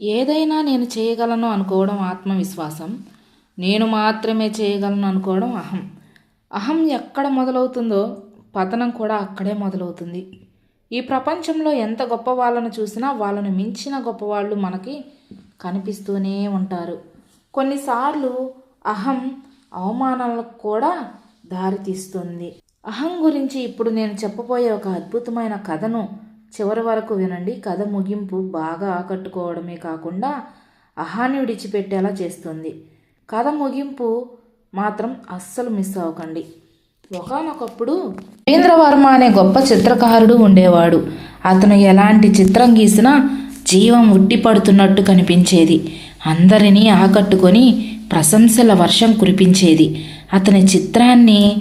ఏదైనా నేను చేయగలను అనుకోవడం ఆత్మవిశ్వాసం. నేను మాత్రమే చేయగలను అనుకోవడం అహం. అహం ఎక్కడ మొదలవుతుందో పతనం కూడా అక్కడే మొదలవుతుంది. ఈ ప్రపంచంలో ఎంత గొప్ప వాళ్ళను చూసినా వాళ్ళను మించిన గొప్పవాళ్ళు మనకి కనిపిస్తూనే ఉంటారు. కొన్నిసార్లు అహం అవమానాలకు కూడా దారితీస్తుంది. అహం గురించి ఇప్పుడు నేను చెప్పబోయే ఒక అద్భుతమైన కథను చివరి వరకు వినండి. కథ ముగింపు బాగా ఆకట్టుకోవడమే కాకుండా అహాన్ని విడిచిపెట్టేలా చేస్తుంది. కథ ముగింపు మాత్రం అస్సలు మిస్ అవ్వకండి. ఒకనొకప్పుడు రవీంద్రవర్మ అనే గొప్ప చిత్రకారుడు ఉండేవాడు. అతను ఎలాంటి చిత్రం గీసినా జీవం ఉట్టిపడుతున్నట్టు కనిపించేది. అందరినీ ఆకట్టుకొని ప్రశంసల వర్షం కురిపించేది. అతని చిత్రాన్ని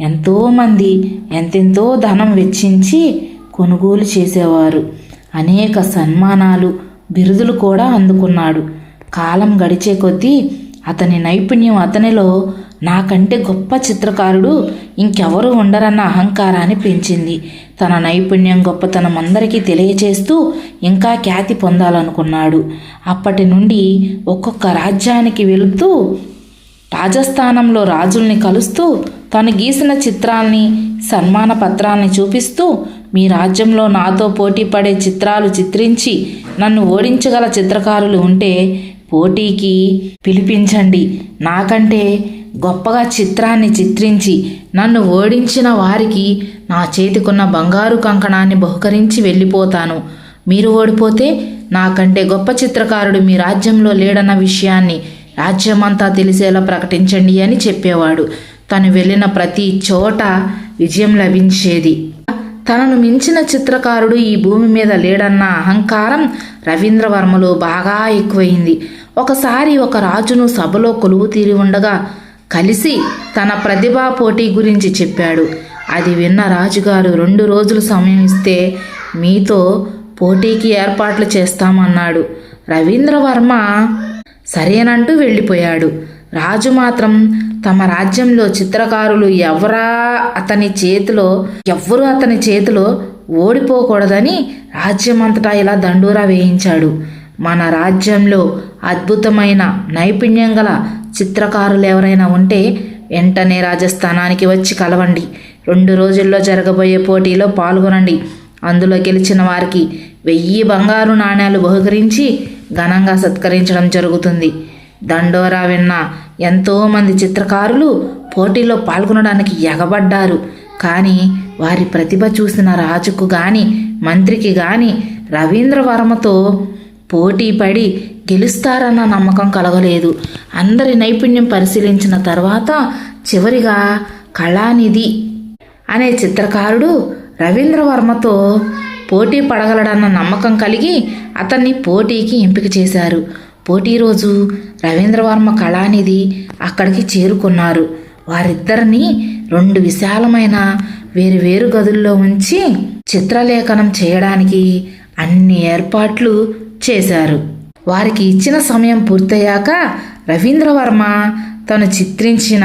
ఎంతోమంది ఎంతెంతో ధనం వెచ్చించి కొనుగోలు చేసేవారు. అనేక సన్మానాలు బిరుదులు కూడా అందుకున్నాడు. కాలం గడిచే కొద్దీ అతని నైపుణ్యం అతనిలో నాకంటే గొప్ప చిత్రకారుడు ఇంకెవరు ఉండరన్న అహంకారాన్ని పెంచింది. తన నైపుణ్యం గొప్పతనం అందరికీ తెలియచేస్తూ ఇంకా ఖ్యాతి పొందాలనుకున్నాడు. అప్పటి నుండి ఒక్కొక్క రాజ్యానికి వెళుతూ రాజస్థానంలో రాజుల్ని కలుస్తూ తను గీసిన చిత్రాల్ని సన్మాన పత్రాల్ని చూపిస్తూ మీ రాజ్యంలో నాతో పోటీ పడే చిత్రాలు చిత్రించి నన్ను ఓడించగల చిత్రకారులు ఉంటే పోటీకి పిలిపించండి. నాకంటే గొప్పగా చిత్రాన్ని చిత్రించి నన్ను ఓడించిన వారికి నా చేతికున్న బంగారు కంకణాన్ని బహుకరించి వెళ్ళిపోతాను. మీరు ఓడిపోతే నాకంటే గొప్ప చిత్రకారుడు మీ రాజ్యంలో లేడన్న విషయాన్ని రాజ్యమంతా తెలిసేలా ప్రకటించండి అని చెప్పేవాడు. తను వెళ్ళిన ప్రతి చోట విజయం లభించేది. తనను మించిన చిత్రకారుడు ఈ భూమి మీద లేడన్న అహంకారం రవీంద్రవర్మలో బాగా ఎక్కువైంది. ఒకసారి ఒక రాజును సభలో కొలువు తీరి ఉండగా కలిసి తన ప్రతిభా పోటీ గురించి చెప్పాడు. అది విన్న రాజుగారు రెండు రోజులు సమయం ఇస్తే మీతో పోటీకి ఏర్పాట్లు చేస్తామన్నాడు. రవీంద్రవర్మ సరేనంటూ వెళ్ళిపోయాడు. రాజు మాత్రం తమ రాజ్యంలో చిత్రకారులు ఎవరా అతని చేతిలో ఎవ్వరూ అతని చేతిలో ఓడిపోకూడదని రాజ్యమంతటా ఇలా దండూరా వేయించాడు. మన రాజ్యంలో అద్భుతమైన నైపుణ్యం గల చిత్రకారులు ఎవరైనా ఉంటే వెంటనే రాజస్థానానికి వచ్చి కలవండి. రెండు రోజుల్లో జరగబోయే పోటీలో పాల్గొనండి. అందులో గెలిచిన వారికి వెయ్యి బంగారు నాణ్యాలు బహుకరించి ఘనంగా సత్కరించడం జరుగుతుంది. దండోరా విన్న ఎంతోమంది చిత్రకారులు పోటీలో పాల్గొనడానికి ఎగబడ్డారు. కానీ వారి ప్రతిభ చూసిన రాజుకు గాని మంత్రికి గాని రవీంద్రవర్మతో పోటీ పడి గెలుస్తారన్న నమ్మకం కలగలేదు. అందరి నైపుణ్యం పరిశీలించిన తర్వాత చివరిగా కళానిధి అనే చిత్రకారుడు రవీంద్రవర్మతో పోటీ పడగలడన్న నమ్మకం కలిగి అతన్ని పోటీకి ఎంపిక చేశారు. పోటీ రోజు రవీంద్రవర్మ కళానిధి అక్కడికి చేరుకున్నారు. వారిద్దరిని రెండు విశాలమైన వేరు వేరు గదుల్లో ఉంచి చిత్రలేఖనం చేయడానికి అన్ని ఏర్పాట్లు చేశారు. వారికి ఇచ్చిన సమయం పూర్తయ్యాక రవీంద్రవర్మ తను చిత్రించిన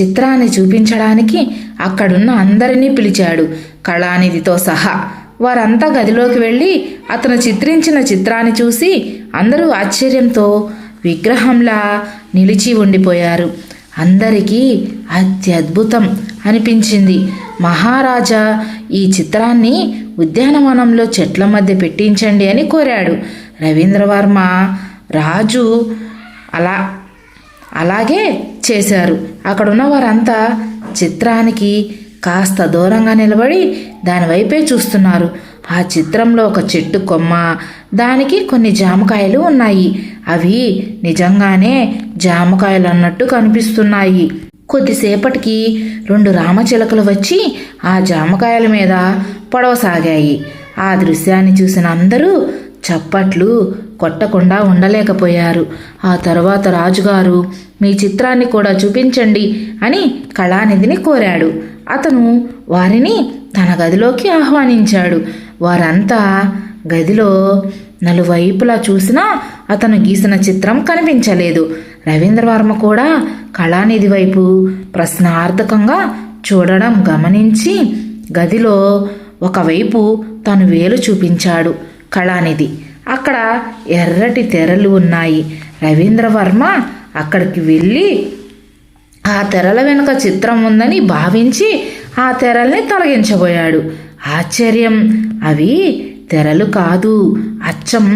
చిత్రాన్ని చూపించడానికి అక్కడున్న అందరినీ పిలిచాడు. కళానిధితో సహా వారంతా గదిలోకి వెళ్ళి అతను చిత్రించిన చిత్రాన్ని చూసి అందరూ ఆశ్చర్యంతో విగ్రహంలా నిలిచి ఉండిపోయారు. అందరికీ అత్యద్భుతం అనిపించింది. మహారాజా ఈ చిత్రాన్ని ఉద్యానవనంలో చెట్ల మధ్య పెట్టించండి అని కోరాడు. రవీంద్రవర్మ రాజు అలా అలాగే చేశారు. అక్కడున్న వారంతా చిత్రానికి కాస్త దూరంగా నిలబడి దానివైపే చూస్తున్నారు. ఆ చిత్రంలో ఒక చెట్టు కొమ్మ దానికి కొన్ని జామకాయలు ఉన్నాయి. అవి నిజంగానే జామకాయలు అన్నట్టు కనిపిస్తున్నాయి. కొద్దిసేపటికి రెండు రామచిలకలు వచ్చి ఆ జామకాయల మీద పొడవసాగాయి ఆ దృశ్యాన్ని చూసిన అందరూ చప్పట్లు కొట్టకుండా ఉండలేకపోయారు. ఆ తర్వాత రాజుగారు మీ చిత్రాన్ని కూడా చూపించండి అని కళానిధిని కోరాడు. అతను వారిని తన గదిలోకి ఆహ్వానించాడు. వారంతా గదిలో నలువైపులా చూసినా అతను గీసిన చిత్రం కనిపించలేదు. రవీంద్రవర్మ కూడా కళానిధి వైపు ప్రశ్నార్థకంగా చూడడం గమనించి గదిలో ఒకవైపు తను వేలు చూపించాడు. కళానిధి. అక్కడ ఎర్రటి తెరలు ఉన్నాయి. రవీంద్రవర్మ అక్కడికి వెళ్ళి ఆ తెరల వెనుక చిత్రం ఉందని భావించి ఆ తెరల్ని తొలగించబోయాడు. ఆశ్చర్యం. అవి తెరలు కాదు అచ్చం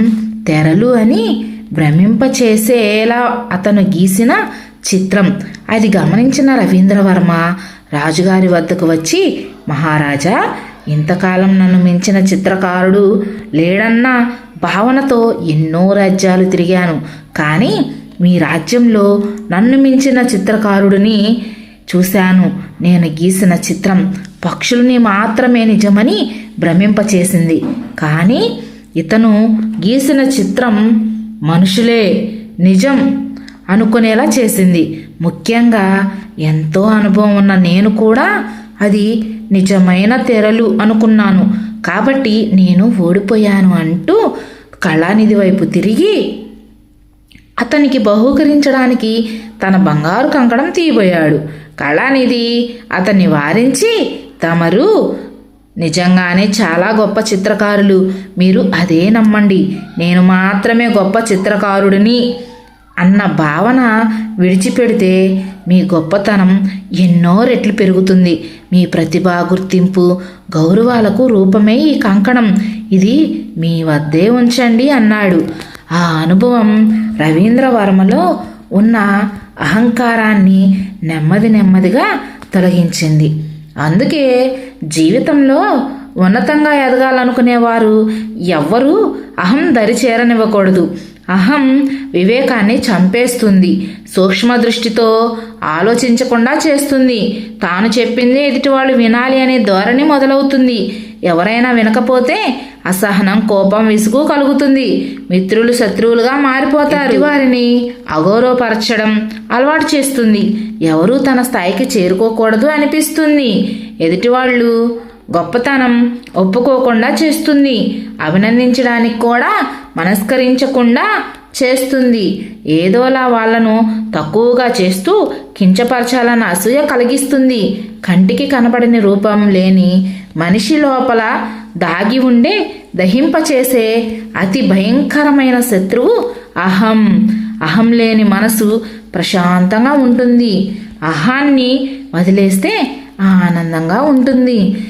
తెరలు అని భ్రమింపచేసేలా అతను గీసిన చిత్రం. అది గమనించిన రవీంద్రవర్మ రాజుగారి వద్దకు వచ్చి మహారాజా ఇంతకాలం నన్ను మించిన చిత్రకారుడు లేడన్న భావనతో ఎన్నో రాజ్యాలు తిరిగాను. కానీ మీ రాజ్యంలో నన్ను మించిన చిత్రకారుడిని చూశాను. నేను గీసిన చిత్రం పక్షుల్ని మాత్రమే నిజమని భ్రమింపచేసింది. కానీ ఇతను గీసిన చిత్రం మనుషులే నిజం అనుకునేలా చేసింది. ముఖ్యంగా ఎంతో అనుభవం ఉన్న నేను కూడా అది నిజమైన తెరలు అనుకున్నాను. కాబట్టి నేను ఓడిపోయాను అంటూ కళానిధి వైపు తిరిగి అతనికి బహూకరించడానికి తన బంగారు కంకణం తీయబోయాడు. కళానిధి అతన్ని వారించి తమరు నిజంగానే చాలా గొప్ప చిత్రకారులు. మీరు అదే నమ్మండి. నేను మాత్రమే గొప్ప చిత్రకారుడిని. అన్న భావన విడిచిపెడితే మీ గొప్పతనం ఎన్నో రెట్లు పెరుగుతుంది. మీ ప్రతిభ గుర్తింపు గౌరవాలకు రూపమే ఈ కంకణం. ఇది మీ వద్దే ఉంచండి అన్నాడు. ఆ అనుభవం రవీంద్రవర్మలో ఉన్న అహంకారాన్ని నెమ్మది నెమ్మదిగా తొలగించింది. అందుకే జీవితంలో ఉన్నతంగా ఎదగాలనుకునేవారు ఎవ్వరూ అహం దరి చేరనివ్వకూడదు. అహం వివేకాన్ని చంపేస్తుంది. సూక్ష్మ దృష్టితో ఆలోచించకుండా చేస్తుంది. తాను చెప్పింది ఎదుటివాళ్ళు వినాలి అనే ధోరణి మొదలవుతుంది. ఎవరైనా వినకపోతే అసహనం కోపం విసుగు కలుగుతుంది. మిత్రులు శత్రువులుగా మారిపోతారు. వారిని అగౌరవపరచడం అలవాటు చేస్తుంది. ఎవరూ తన స్థాయికి చేరుకోకూడదు అనిపిస్తుంది. ఎదుటివాళ్ళు గొప్పతనం ఒప్పుకోకుండా చేస్తుంది. అభినందించడానికి కూడా మనస్కరించకుండా చేస్తుంది. ఏదోలా వాళ్ళను తక్కువగా చేస్తూ కించపరచాలన్న అసూయ కలిగిస్తుంది. కంటికి కనపడని రూపం లేని మనిషి లోపల దాగి ఉండే దహింపచేసే అతి భయంకరమైన శత్రువు అహం. అహం లేని మనసు ప్రశాంతంగా ఉంటుంది. అహాన్ని వదిలేస్తే ఆనందంగా ఉంటుంది.